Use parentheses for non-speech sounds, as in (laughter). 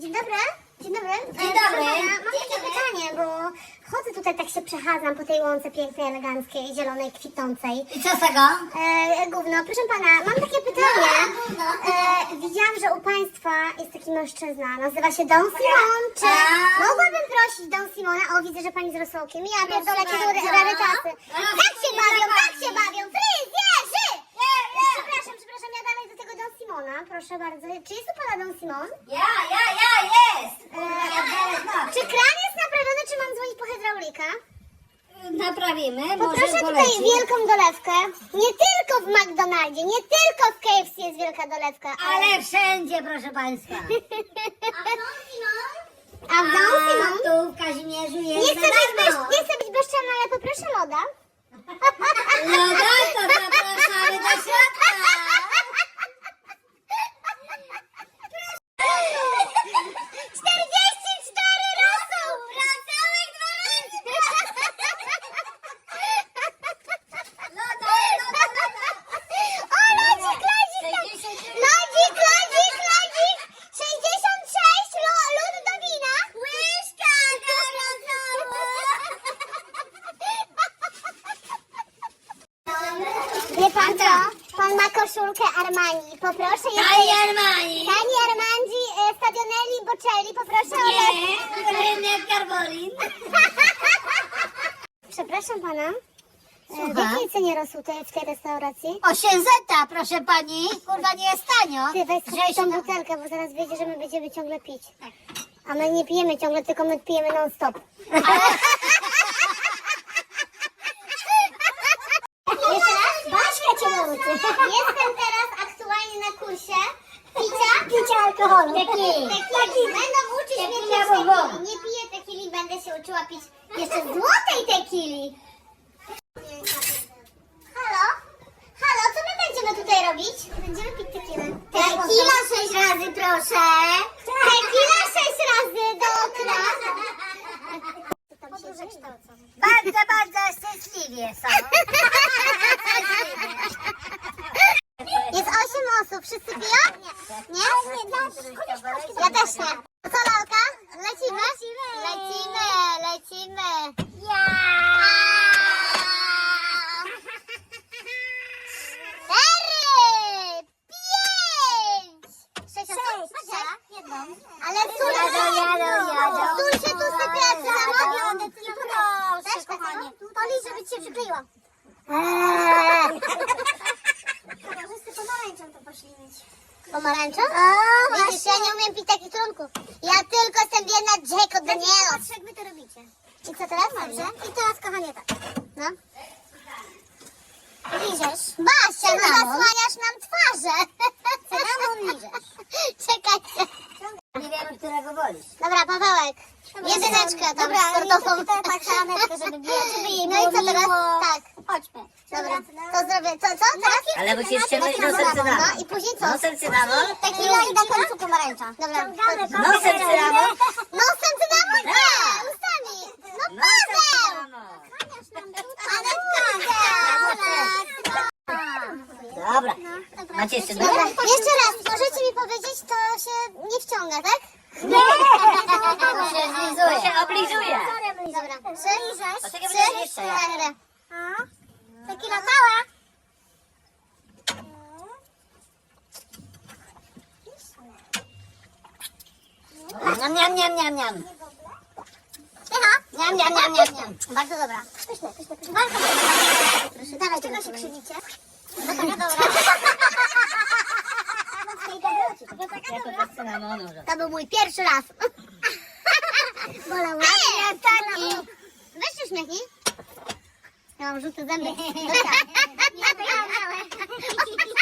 Dzień dobry. Dzień dobry. Dzień E, dobry. Mam takie pytanie, bo chodzę tutaj, tak się przechadzam po tej łące pięknej, eleganckiej, zielonej, kwitnącej. I co z tego? E, gówno, proszę pana, mam takie pytanie. gówno. E, widziałam, że u państwa jest taki mężczyzna, nazywa się Don Simon. Czy A. mogłabym prosić Don Simona? O, widzę, że pani z rosołkiem. Ja pierdolę, jakie to bardzo. rarytasy. Tak się bawią, tak się bawią. Fryzjerzy! Przepraszam, przepraszam, ja dalej do tego Proszę bardzo. Czy jest u pana Don Simon? Ja, ja, ja, jest! E, czy kran jest naprawiony, czy mam dzwonić po hydraulika? Naprawimy, Poproszę może tutaj wielką dolewkę. Nie tylko w McDonaldzie, nie tylko w KFC jest wielka dolewka. Ale wszędzie, proszę Państwa. (laughs) A w Don A Simon? tu w Kazimierzu jest Nie chcę, być bez, nie chcę być bezczelna, ale poproszę loda. No tak, to zapraszamy do środka. 44 rosół! Rosołek dwa razy! Loda, loda, loda. O, lodzik, lodzik! tam. Lodzik, lodzik, lodzik! 66 lo, lód do wina! Łyżka do Wie pan co? Pan ma koszulkę Armani. Poproszę ją. Pani Armani. Pani Armandzi, e, Stadionelli, Bocelli, poproszę o Nie, rynek Karbolin. (laughs) Przepraszam pana. E, W Słucham? jakiej cenie rosół to jest w tej restauracji? Osiemzeta, proszę pani. Kurwa, nie jest tanio. Ty weź sobie tą butelkę, bo zaraz wyjdzie, że my będziemy ciągle pić. A my nie pijemy ciągle, tylko my pijemy non stop. Jeszcze (laughs) raz? Baśka cię nauczy. Jestem teraz aktualnie na kursie picia. Picia alkoholu. Tekili. Będą uczyć mnie pić tekili. Nie piję tekili, będę się uczyła pić jeszcze złotej tekili. Halo? Halo, co my będziemy tutaj robić? Będziemy pić tekilę. Tekila sześć razy, proszę. Tekila sześć razy do okna. Bardzo, bardzo szczęśliwie są. (laughs) Jest osiem osób, wszyscy piją? Nie. Ja też nie. Co lalka? Lecimy? Lecimy, lecimy. Ja! (laughs) Cztery! Pięć! Sześć osób? Ale sól, Jadą, jadą, jadą. sól się tu jak Jadą. zamówione. Też, kochanie. Poli, żeby cię przykleiła. Kamerzysty (laughs) pomarańczą to poszli mieć. Pomarańczą? Widzisz, ja nie umiem pić takich trunków. Ja tylko jestem wierna Jacob Daniels. Jak wy to robicie? I co teraz? Dobrze. I teraz, kochanie, tak. No. Liżesz. Basia, no Cynamon. zasłaniasz nam twarze. Cynamon liżesz. (laughs) Czekajcie. Nie wiemy, którego wolisz. Dobra, Pawełek. Jedyneczkę tam Dobra, sportową. tutaj tak żeby było- żeby jej No i było co teraz? miło. Tak. Chodźmy. Dobra, to zrobię. Co, co? Teraz? Ale musisz ściągnąć Nosem cynamon. No i później co? Nosem cynamon? Tequila i na końcu pomarańcza. Dobra. Nosem cynamon? Nosem cynamon? Nie, ustami. No Paweł! Ale Paweł! Dobra. Macie jeszcze Dobra, jeszcze raz, możecie mi powiedzieć, to się nie wciąga, tak? To się zlizuje. To się oblizuje. Dobra, trzy, trzy, cztery. Tequila cała. Niam, niam, niam, niam, niam. Pycha. Niam, niam, niam, niam, niam. Bardzo dobra. Pyszne, pyszne, pyszne. Bardzo dobra. Proszę, dawaj Czego się krzywicie? No taka dobra. To był mój pierwszy raz. Bolał Ej, taki. Weź się uśmiechnij. Ja mam żółte zęby. (laughs) Dobra. A